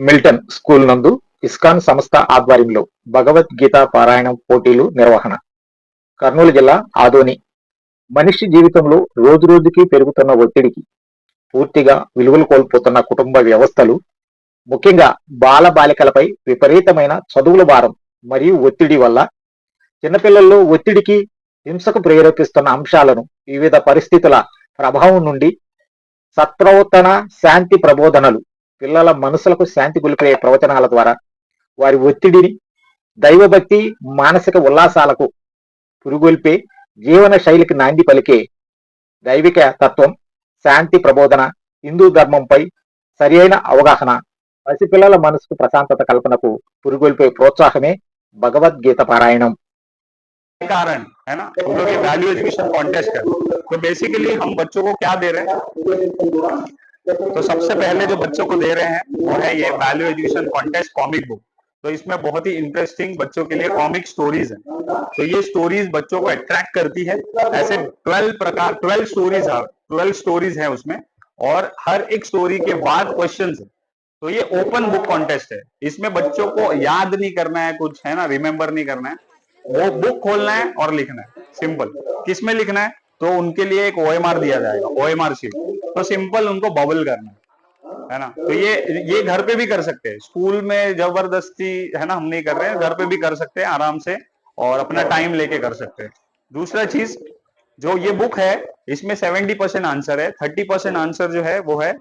Milton school నందు ISKCON సంస్థ ఆధ్వర్యంలో భగవద్గీత పారాయణం పోటీలు నిర్వహణ. కర్నూలు జిల్లా ఆదోని. మనిషి జీవితంలో రోజు రోజుకి పెరుగుతున్న ఒత్తిడికి పూర్తిగా విలువలు కోల్పోతున్న కుటుంబ వ్యవస్థలు ముఖ్యంగా బాల బాలికలపై విపరీతమైన చదువుల భారం మరియు ఒత్తిడి వల్ల చిన్నపిల్లల్లో ఒత్తిడికి హింసకు ప్రేరేపిస్తున్న అంశాలను వివిధ పరిస్థితుల ప్రభావం నుండి సత్ప్రవర్తన శాంతి ప్రబోధనలు పిల్లల మనసులకు శాంతి గొలిపే ప్రవచనాల ద్వారా వారి ఒత్తిడిని దైవభక్తి మానసిక ఉల్లాసాలకు పురుగొల్పే జీవన శైలికి నాంది పలికే దైవిక తత్వం శాంతి ప్రబోధన హిందూ ధర్మంపై సరియైన అవగాహన పసిపిల్లల మనసుకు ప్రశాంతత కల్పనకు పురుగొల్పే ప్రోత్సాహమే భగవద్గీత పారాయణం के कारण है ना हम लोग ये वैल्यू एजुकेशन कॉन्टेस्ट है तो बेसिकली हम बच्चों को क्या दे रहे हैं तो सबसे पहले जो बच्चों को दे रहे हैं, वो है ये value education contest comic book तो इसमें बहुत ही इंटरेस्टिंग बच्चों के लिए कॉमिक स्टोरीज है। तो ये स्टोरीज बच्चों को अट्रैक्ट करती है। ऐसे ट्वेल्व प्रकार ट्वेल्व स्टोरीज है ट्वेल्व स्टोरीज है उसमें, और हर एक स्टोरी के बाद क्वेश्चन है। तो ये ओपन बुक कॉन्टेस्ट है। इसमें बच्चों को याद नहीं करना है कुछ, है ना? रिमेम्बर नहीं करना है। वो बुक खोलना है और लिखना है। सिंपल किसमें लिखना है? तो उनके लिए एक ओएमआर दिया जाएगा। ओएमआर शीट तो सिंपल उनको बबल करना, है ना? तो ये ये घर पे भी कर सकते हैं। स्कूल में ज़बरदस्ती, है ना, हम नहीं कर रहे हैं, घर पे भी कर सकते हैं, आराम से, और अपना टाइम लेके कर सकते हैं। दूसरा चीज़, जो ये बुक है, इसमें सेवेंटी परसेंट आंसर है। थर्टी परसेंट आंसर जो है, वो है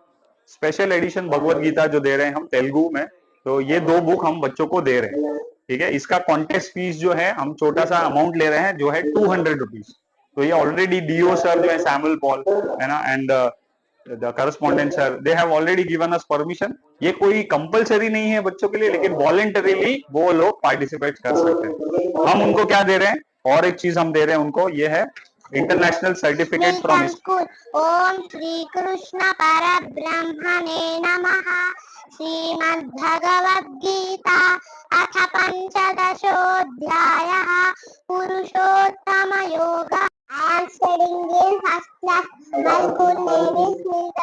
स्पेशल एडिशन भगवत गीता जो दे रहे हैं हम, तेलुगु में। तो ये दो बुक हम बच्चों को दे रहे हैं, ठीक है? इसका कॉन्टेस्ट फ़ीस जो है, हम छोटा सा अमाउंट ले रहे हैं, जो है टू हंड्रेड रुपीज़ तो ये ऑलरेडी डीओ सर जो है सैमुअल पॉल है ना? And the correspondent sir they have already given us permission ये कोई कंपलसरी नहीं है बच्चों के लिए लेकिन वॉलेंटरीली वो लोग पार्टिसिपेट कर सकते हैं। हम उनको क्या दे रहे हैं? और एक चीज़ हम दे रहे हैं उनको ये है international certificate from school Om Shri Krishna परब्रह्मणे नमः। श्रीमद्भगवद्गीता अथ पञ्चदशोऽध्यायः। पुरुषोत्तमयोगः। I am studying in first class. My school name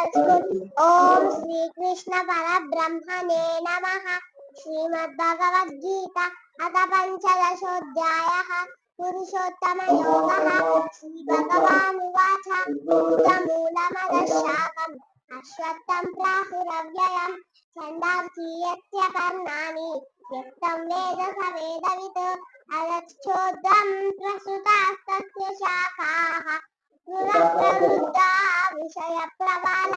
Om Shri Krishna Parabrahmane Namaha Shrimad Bhagavad Gita अथ पञ्चदशोऽध्यायः। पुरुषोत्तमयोगः। श्रीभगवानुवाच। बुधमूलमदशाकम् अश्वत्थं प्राहुरव्ययम्। छन्दांसि यस्य कर्णानि यक्तं वेद स वेदवित्। अदक्षोद्रं प्रसुतास्तस्य शाखाः। पुरप्रवृद्धा विषयप्रबला